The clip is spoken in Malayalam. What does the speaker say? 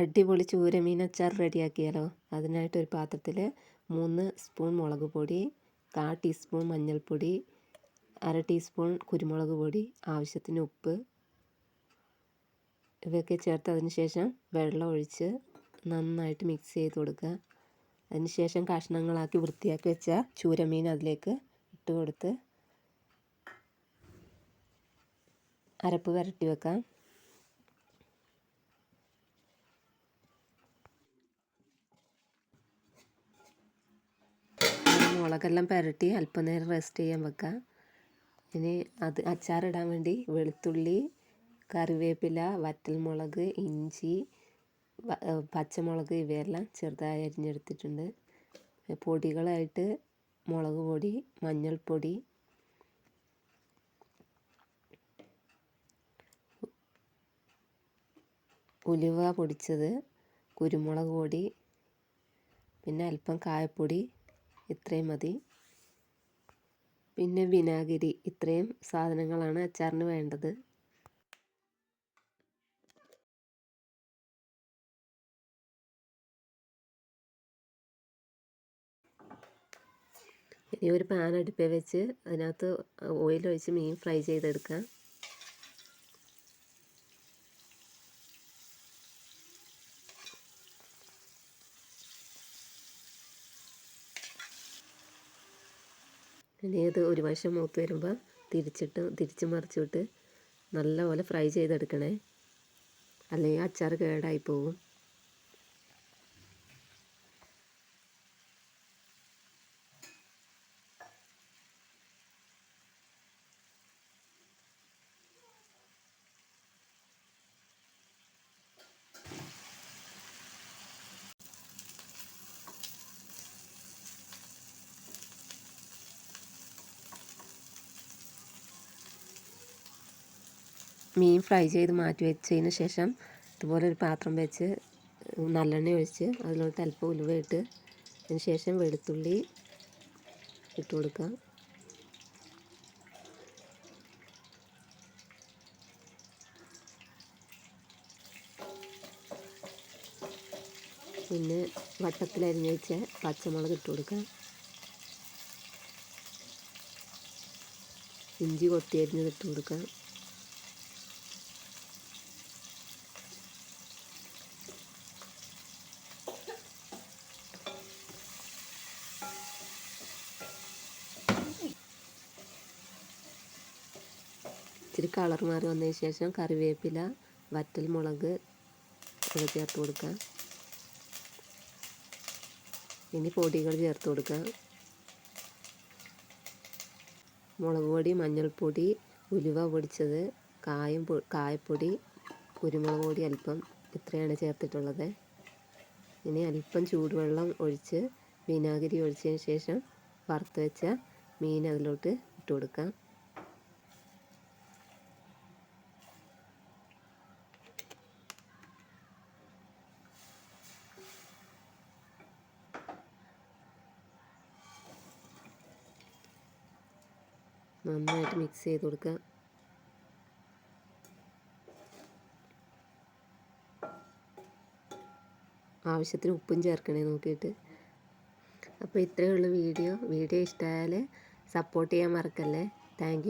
അടിപൊളി ചൂരമീൻ അച്ചാർ റെഡിയാക്കിയാലോ? അതിനായിട്ട് ഒരു പാത്രത്തിൽ മൂന്ന് സ്പൂൺ മുളക് പൊടി കാ ടീസ്പൂൺ മഞ്ഞൾപ്പൊടി അര ടീസ്പൂൺ കുരുമുളക് പൊടി ആവശ്യത്തിന് ഉപ്പ്. ഇവയൊക്കെ ചേർത്ത് അതിന് ശേഷം വെള്ളം ഒഴിച്ച് നന്നായിട്ട് മിക്സ് ചെയ്ത് കൊടുക്കുക. അതിന് ശേഷം കഷ്ണങ്ങളാക്കി വൃത്തിയാക്കി വെച്ച ചൂരമീൻ അതിലേക്ക് ഇട്ട് കൊടുത്ത് അരപ്പ് വരട്ടി വെക്കാം. മുളകെല്ലാം പുരട്ടി അല്പനേരം റെസ്റ്റ് ചെയ്യാൻ വെക്കുക ഇനി അത് അച്ചാറിടാൻ വേണ്ടി വെളുത്തുള്ളി കറിവേപ്പില വറ്റൽമുളക് ഇഞ്ചി പച്ചമുളക് ഇവയെല്ലാം ചെറുതായി അരിഞ്ഞെടുത്തിട്ടുണ്ട്. പൊടികളായിട്ട് മുളക് പൊടി മഞ്ഞൾപ്പൊടി ഉലുവ പൊടിച്ചത് കുരുമുളക് പൊടി പിന്നെ അല്പം കായപ്പൊടി ഇത്രയും മതി. പിന്നെ വിനാഗിരി. ഇത്രയും സാധനങ്ങളാണ് അച്ചാറിന് വേണ്ടത്. ഇനി ഒരു പാൻ അടുപ്പിൽ വെച്ച് അതിനകത്ത് ഓയിൽ ഒഴിച്ച് മീൻ ഫ്രൈ ചെയ്തെടുക്കാം. ഇനി അത് ഒരു വശം മൂത്ത് വരുമ്പോൾ തിരിച്ചിട്ട് തിരിച്ച് മറിച്ചിട്ട് നല്ലപോലെ ഫ്രൈ ചെയ്തെടുക്കണേ. അല്ലെങ്കിൽ അച്ചാർ കേടായി പോകും മീൻ ഫ്രൈ ചെയ്ത് മാറ്റി വെച്ചതിന് ശേഷം ഇതുപോലെ ഒരു പാത്രം വെച്ച് നല്ലെണ്ണ ഒഴിച്ച് അതിലോട്ട് അല്പം ഉലുവ ഇട്ട് അതിന് ശേഷം വെളുത്തുള്ളി ഇട്ട് കൊടുക്കുക. പിന്നെ വട്ടത്തിൽ അരിഞ്ഞ് വെച്ച പച്ചമുളക് ഇട്ട് കൊടുക്കുക. ഇഞ്ചി കൊത്തി അരിഞ്ഞത് ഇട്ട് കൊടുക്കുക. ഇച്ചിരി കളർ മാറി വന്നതിന് ശേഷം കറിവേപ്പില വറ്റൽ മുളക് ഇവ ചേർത്ത് കൊടുക്കുക. ഇനി പൊടികൾ ചേർത്ത് കൊടുക്കുക. മുളക് പൊടി മഞ്ഞൾപ്പൊടി ഉലുവ പൊടിച്ചത് കായം കായപ്പൊടി കുരുമുളക് പൊടി അല്പം ഇത്രയാണ് ചേർത്തിട്ടുള്ളത്. ഇനി അല്പം ചൂടുവെള്ളം ഒഴിച്ച് വിനാഗിരി ഒഴിച്ചതിന് ശേഷം വറുത്ത് വെച്ച മീൻ അതിലോട്ട് ഇട്ട് കൊടുക്കാം നന്നായിട്ട് മിക്സ് ചെയ്ത് കൊടുക്കുക. ആവശ്യത്തിന് ഉപ്പും ചേർക്കണേ നോക്കിയിട്ട്. അപ്പോൾ ഇത്രയേ ഉള്ളൂ വീഡിയോ. വീഡിയോ ഇഷ്ടമായാൽ സപ്പോർട്ട് ചെയ്യാൻ മറക്കല്ലേ. താങ്ക്